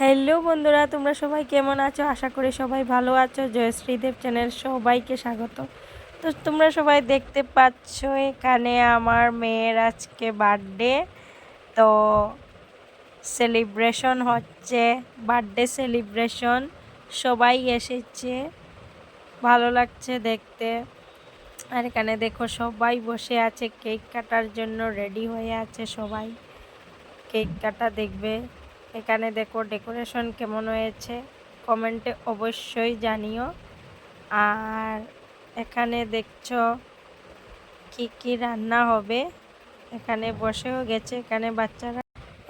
Hello বন্ধুরা, তোমরা সবাই কেমন আছো? আশা করি সবাই ভালো আছো। জয়শ্রীদেব চ্যানেল সবাইকে স্বাগত তো তোমরা সবাই দেখতে পাচ্ছ, এখানে আমার মেয়ের আজকে বার্থডে। তো সেলিব্রেশন হচ্ছে, বার্থডে সেলিব্রেশন। সবাই এসেছে, ভালো লাগছে দেখতে। আর এখানে দেখো, সবাই বসে আছে, কেক কাটার জন্য রেডি হয়ে আছে সবাই। কেক কাটা দেখবে। এখানে দেখো ডেকোরেশন কেমন হয়েছে, কমেন্টে অবশ্যই জানিও। আর এখানে দেখছ কি কি রান্না হবে, এখানে বসেও গেছে, এখানে বাচ্চারা।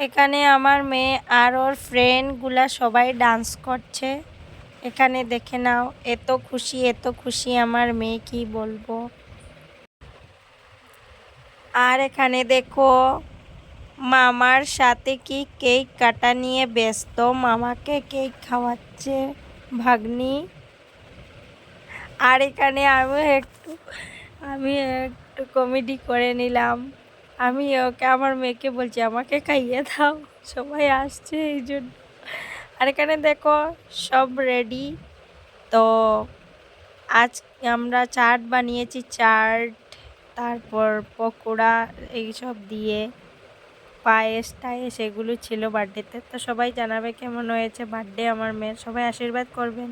এখানে আমার মেয়ে আর ওর ফ্রেন্ডগুলা সবাই ডান্স করছে। এখানে দেখে নাও, এত খুশি এত খুশি আমার মেয়ে, কি বলব। আর এখানে দেখো মামার সাথে কি কেক কাটা নিয়ে ব্যস্ত? মামাকে কেক খাওয়াচ্ছে ভাগ্নি। আর এখানে আমি একটু আমি একটু কমেডি করে নিলাম। আমি ওকে, আমার মেয়েকে বলছি, আমাকে খাইয়ে দাও, সবাই আসছে এই জন্য। আর এখানে দেখো, সব রেডি তো আজ আমরা চাট বানিয়েছি, চাট, তারপর পকোড়া, এইসব দিয়ে। পায়েস টায়েস এগুলো ছিল বার্থডেতে তো। সবাই জানাবে কেমন হয়েছে বার্থডে আমার মেয়ের। সবাই আশীর্বাদ করবেন।